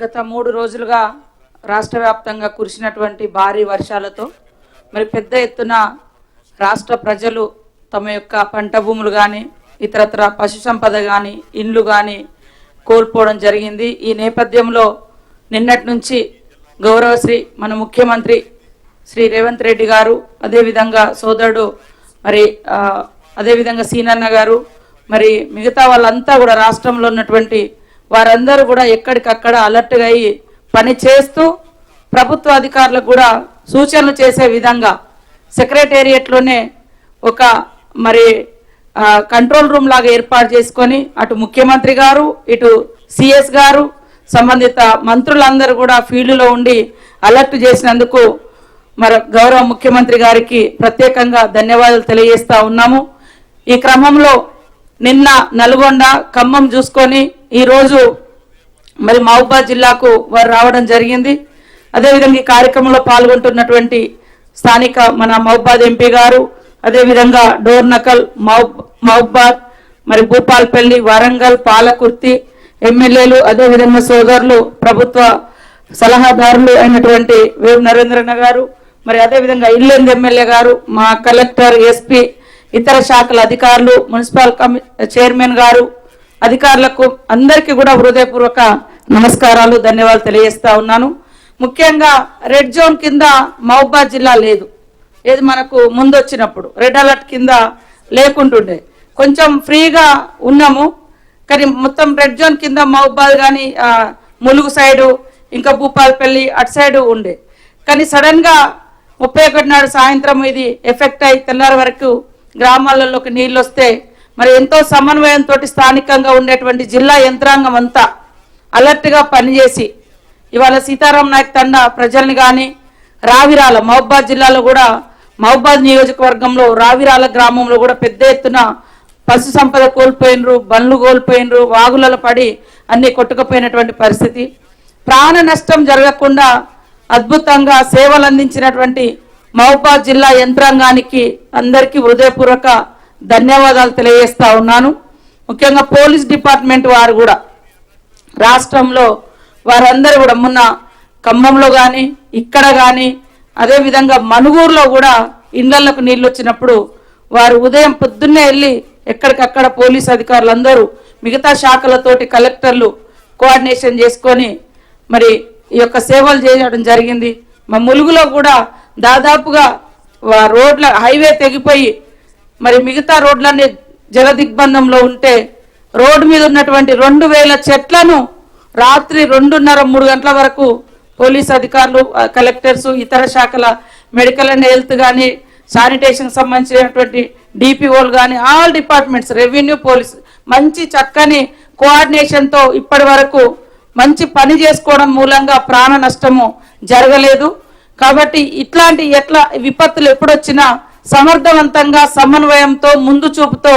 గత మూడు రోజులుగా రాష్ట్ర వ్యాప్తంగా కురిసినటువంటి భారీ వర్షాలతో మరి పెద్ద ఎత్తున రాష్ట్ర ప్రజలు తమ యొక్క పంట భూములు కానీ ఇతరత్ర పశు సంపద కానీ ఇండ్లు కానీ కోల్పోవడం జరిగింది. ఈ నేపథ్యంలో నిన్నటి నుంచి గౌరవశ్రీ మన ముఖ్యమంత్రి శ్రీ రేవంత్ రెడ్డి గారు అదేవిధంగా సోదరుడు మరి అదేవిధంగా సీనన్న గారు మరి మిగతా వాళ్ళంతా కూడా రాష్ట్రంలో ఉన్నటువంటి వారందరూ కూడా ఎక్కడికక్కడ అలర్ట్గా అయ్యి పని చేస్తూ ప్రభుత్వ అధికారులకు కూడా సూచనలు చేసే విధంగా సెక్రటేరియట్లోనే ఒక మరి కంట్రోల్ రూమ్ లాగా ఏర్పాటు చేసుకొని అటు ముఖ్యమంత్రి గారు ఇటు సిఎస్ గారు సంబంధిత మంత్రులందరూ కూడా ఫీల్డ్లో ఉండి అలర్ట్ చేసినందుకు మరి గౌరవ ముఖ్యమంత్రి గారికి ప్రత్యేకంగా ధన్యవాదాలు తెలియజేస్తా ఉన్నాము. ఈ క్రమంలో నిన్న నల్గొండ ఖమ్మం చూసుకొని ఈరోజు మరి మహబూబాద్ జిల్లాకు వారు రావడం జరిగింది. అదేవిధంగా ఈ కార్యక్రమంలో పాల్గొంటున్నటువంటి స్థానిక మన మహబూబాద్ ఎంపీ గారు అదేవిధంగా డోర్ నకల్ మహబూబాద్ మరి భూపాల్పల్లి వరంగల్ పాలకుర్తి ఎమ్మెల్యేలు అదేవిధంగా సోదరులు ప్రభుత్వ సలహాదారులు అయినటువంటి వేవ్ నరేంద్రన్న గారు మరి అదేవిధంగా ఇల్లెందు ఎమ్మెల్యే గారు మా కలెక్టర్ ఎస్పీ ఇతర శాఖల అధికారులు మున్సిపల్ కమి చైర్మన్ గారు అధికారులకు అందరికీ కూడా హృదయపూర్వక నమస్కారాలు ధన్యవాదాలు తెలియజేస్తా ఉన్నాను. ముఖ్యంగా రెడ్ జోన్ కింద మహబాద్ జిల్లా లేదు. ఏది మనకు ముందు వచ్చినప్పుడు రెడ్ అలర్ట్ కింద లేకుంటుండే. కొంచెం ఫ్రీగా ఉన్నాము. కానీ మొత్తం రెడ్ జోన్ కింద మహబాద్ కానీ ములుగు సైడు ఇంకా భూపాలపల్లి అటు సైడు ఉండే. కానీ సడన్గా ముప్పై ఒకటి నాడు సాయంత్రం ఇది ఎఫెక్ట్ అయి తెల్లారి వరకు గ్రామాలలోకి నీళ్ళు వస్తే మరి ఎంతో సమన్వయంతో స్థానికంగా ఉండేటువంటి జిల్లా యంత్రాంగం అంతా అలర్ట్గా పనిచేసి ఇవాళ సీతారాం నాయక్ తండ ప్రజల్ని కానీ రావిరాల మహబాద్ జిల్లాలో కూడా మహబాద్ నియోజకవర్గంలో రావిరాల గ్రామంలో కూడా పెద్ద ఎత్తున పశు సంపద కోల్పోయినరు బండ్లు కోల్పోయినరు వాగులలో పడి అన్ని కొట్టుకుపోయినటువంటి పరిస్థితి. ప్రాణ నష్టం జరగకుండా అద్భుతంగా సేవలు అందించినటువంటి మహబాద్ జిల్లా యంత్రాంగానికి అందరికీ హృదయపూర్వక ధన్యవాదాలు తెలియజేస్తా ఉన్నాను. ముఖ్యంగా పోలీస్ డిపార్ట్మెంట్ వారు కూడా రాష్ట్రంలో వారందరూ కూడా మొన్న ఖమ్మంలో కానీ ఇక్కడ కానీ అదేవిధంగా మనుగూరులో కూడా ఇండ్లకు నీళ్ళు వచ్చినప్పుడు వారు ఉదయం పొద్దున్నే వెళ్ళి ఎక్కడికక్కడ పోలీస్ అధికారులు అందరూ మిగతా శాఖలతోటి కలెక్టర్లు కోఆర్డినేషన్ చేసుకొని మరి ఈ యొక్క సేవలు చేయడం జరిగింది. మా ములుగులో కూడా దాదాపుగా రోడ్ల హైవే తెగిపోయి మరి మిగతా రోడ్లన్నీ జల దిగ్బంధంలో ఉంటే రోడ్డు మీద ఉన్నటువంటి రెండు వేల చెట్లను రాత్రి రెండున్నర మూడు గంటల వరకు పోలీస్ అధికారులు కలెక్టర్స్ ఇతర శాఖల మెడికల్ అండ్ హెల్త్ కానీ శానిటేషన్ సంబంధించినటువంటి డిపిఓలు కానీ ఆల్ డిపార్ట్మెంట్స్ రెవెన్యూ పోలీస్ మంచి చక్కని కోఆర్డినేషన్తో ఇప్పటి వరకు మంచి పని చేసుకోవడం మూలంగా ప్రాణ నష్టము జరగలేదు. కాబట్టి ఇట్లాంటి ఎట్లా విపత్తులు ఎప్పుడొచ్చినా సమర్థవంతంగా సమన్వయంతో ముందు చూపుతో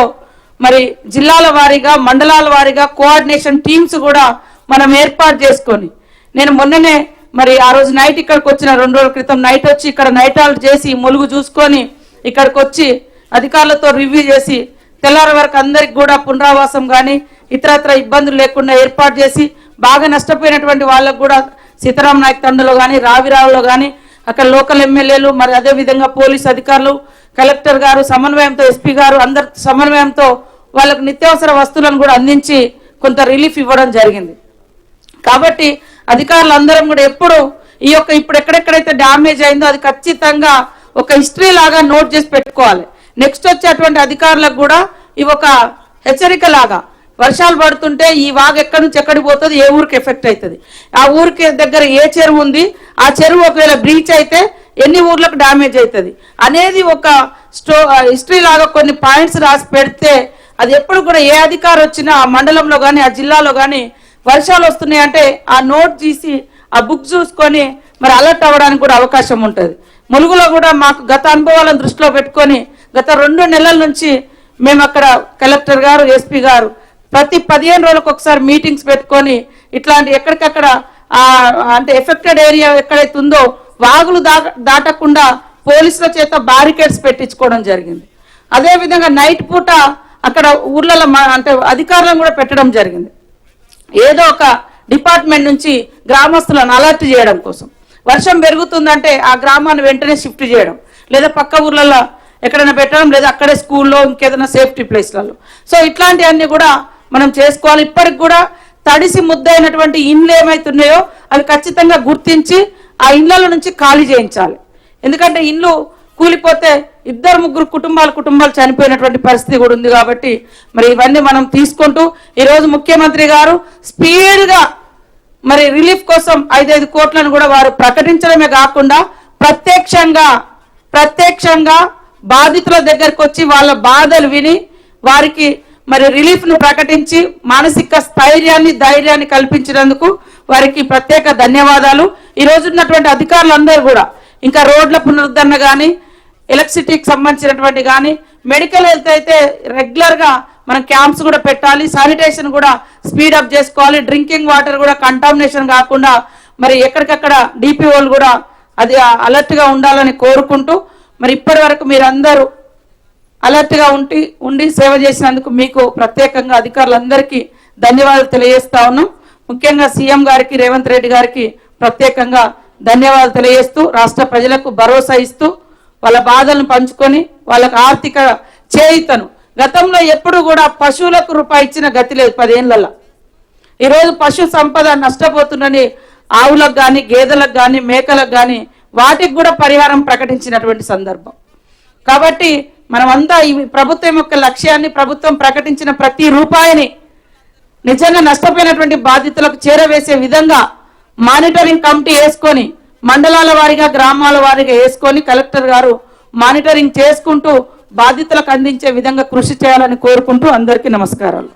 మరి జిల్లాల వారీగా మండలాల వారీగా కోఆర్డినేషన్ టీమ్స్ కూడా మనం ఏర్పాటు చేసుకొని నేను మొన్ననే మరి ఆ రోజు నైట్ ఇక్కడికి వచ్చిన రెండు రోజుల క్రితం నైట్ వచ్చి ఇక్కడ నైట్ హాల్ట్ చేసి ములుగు చూసుకొని ఇక్కడికి వచ్చి అధికారులతో రివ్యూ చేసి తెల్లారి వరకు అందరికి కూడా పునరావాసం కానీ ఇతరత్ర ఇబ్బందులు లేకుండా ఏర్పాటు చేసి బాగా నష్టపోయినటువంటి వాళ్ళకు కూడా సీతారాం నాయక్ తండ్రిలో కానీ రావిరావులో కానీ అక్కడ లోకల్ ఎమ్మెల్యేలు మరి అదే విధంగా పోలీస్ అధికారులు కలెక్టర్ గారు సమన్వయంతో ఎస్పీ గారు అందరి సమన్వయంతో వాళ్ళకు నిత్యావసర వస్తువులను కూడా అందించి కొంత రిలీఫ్ ఇవ్వడం జరిగింది. కాబట్టి అధికారులు అందరం కూడా ఎప్పుడు ఈ యొక్క ఇప్పుడు ఎక్కడెక్కడైతే డ్యామేజ్ అయిందో అది ఖచ్చితంగా ఒక హిస్టరీ లాగా నోట్ చేసి పెట్టుకోవాలి. నెక్స్ట్ వచ్చేటువంటి అధికారులకు కూడా ఇవి ఒక హెచ్చరిక లాగా వర్షాలు పడుతుంటే ఈ వాగు ఎక్కడి నుంచి ఎక్కడికి పోతుంది ఏ ఊరికి ఎఫెక్ట్ అవుతుంది? ఆ ఊరికి దగ్గర ఏ చెరువు ఉంది? ఆ చెరువు ఒకవేళ బ్రీచ్ అయితే ఎన్ని ఊర్లకు డ్యామేజ్ అవుతుంది? అనేది ఒక స్టో హిస్టరీ లాగా కొన్ని పాయింట్స్ రాసి పెడితే అది ఎప్పుడు కూడా ఏ అధికారం వచ్చినా ఆ మండలంలో కానీ ఆ జిల్లాలో కానీ వర్షాలు వస్తున్నాయి అంటే ఆ నోట్ తీసి ఆ బుక్ చూసుకొని మరి అలర్ట్ అవ్వడానికి కూడా అవకాశం ఉంటుంది. ములుగులో కూడా మాకు గత అనుభవాలను దృష్టిలో పెట్టుకొని గత రెండు నెలల నుంచి మేము అక్కడ కలెక్టర్ గారు ఎస్పీ గారు ప్రతి పదిహేను రోజులకు ఒకసారి మీటింగ్స్ పెట్టుకొని ఇట్లాంటి ఎక్కడికక్కడ అంటే ఎఫెక్టెడ్ ఏరియా ఎక్కడైతే ఉందో వాగులు దా- దాటకుండా పోలీసుల చేత బారికేడ్స్ పెట్టించుకోవడం జరిగింది. అదే విధంగా నైట్ పూట అక్కడ ఊర్లలో మా- అంటే అధికారులను కూడా పెట్టడం జరిగింది. ఏదో ఒక డిపార్ట్మెంట్ నుంచి గ్రామస్తులను అలర్ట్ చేయడం కోసం. వర్షం పెరుగుతుందంటే ఆ గ్రామాన్ని వెంటనే షిఫ్ట్ చేయడం. లేదా పక్క ఊర్లలో ఎక్కడైనా పెట్టడం లేదా అక్కడే స్కూల్లో ఇంకేదైనా సేఫ్టీ ప్లేస్లలో. సో ఇట్లాంటివన్నీ కూడా మనం చేసుకోవాలి. ఇప్పటికి కూడా తడిసి ముద్దైనటువంటి ఇండ్లు ఏమైతున్నాయో అవి ఖచ్చితంగా గుర్తించి ఆ ఇండ్ల నుంచి ఖాళీ చేయించాలి. ఎందుకంటే ఇండ్లు కూలిపోతే ఇద్దరు ముగ్గురు కుటుంబాలు కుటుంబాలు చనిపోయినటువంటి పరిస్థితి కూడా ఉంది కాబట్టి మరి ఇవన్నీ మనం తీసుకుంటూ ఈరోజు ముఖ్యమంత్రి గారు స్పీడ్గా మరి రిలీఫ్ కోసం ఐదైదు కోట్లను కూడా వారు ప్రకటించడమే కాకుండా ప్రత్యక్షంగా ప్రత్యక్షంగా బాధితుల దగ్గరకు వచ్చి వాళ్ళ బాధలు విని వారికి మరి రిలీఫ్ను ప్రకటించి మానసిక స్థైర్యాన్ని ధైర్యాన్ని కల్పించినందుకు వారికి ప్రత్యేక ధన్యవాదాలు. ఈ రోజు ఉన్నటువంటి అధికారులందరూ కూడా ఇంకా రోడ్ల పునరుద్ధరణ కానీ ఎలక్ట్రిసిటీకి సంబంధించినటువంటి కానీ మెడికల్ హెల్త్ అయితే రెగ్యులర్గా మనం క్యాంప్స్ కూడా పెట్టాలి శానిటేషన్ కూడా స్పీడ్ అప్ చేసుకోవాలి డ్రింకింగ్ వాటర్ కూడా కంటామినేషన్ కాకుండా మరి ఎక్కడికక్కడ డిపిఓలు కూడా అది అలర్ట్గా ఉండాలని కోరుకుంటూ మరి ఇప్పటి వరకు మీరందరూ అలర్ట్గా ఉండి ఉండి సేవ చేసినందుకు మీకు ప్రత్యేకంగా అధికారులందరికీ ధన్యవాదాలు తెలియజేస్తా ఉన్నాం. ముఖ్యంగా సీఎం గారికి రేవంత్ రెడ్డి గారికి ప్రత్యేకంగా ధన్యవాదాలు తెలియజేస్తూ రాష్ట్ర ప్రజలకు భరోసా ఇస్తూ వాళ్ళ బాధలను పంచుకొని వాళ్ళకు ఆర్థిక చేయితను. గతంలో ఎప్పుడు కూడా పశువులకు రూపాయి ఇచ్చిన గతి లేదు పదేళ్ళలో ఈరోజు పశు సంపద నష్టపోతుందని ఆవులకు కానీ గేదెలకు కానీ మేకలకు కానీ వాటికి కూడా పరిహారం ప్రకటించినటువంటి సందర్భం. కాబట్టి మనమంతా ఈ ప్రభుత్వం యొక్క లక్ష్యాన్ని ప్రభుత్వం ప్రకటించిన ప్రతి రూపాయిని నిజంగా నష్టపోయినటువంటి బాధితులకు చేరవేసే విధంగా మానిటరింగ్ కమిటీ వేసుకొని మండలాల వారిగా గ్రామాల వారిగా వేసుకొని కలెక్టర్ గారు మానిటరింగ్ చేసుకుంటూ బాధితులకు అందించే విధంగా కృషి చేయాలని కోరుకుంటూ అందరికీ నమస్కారాలు.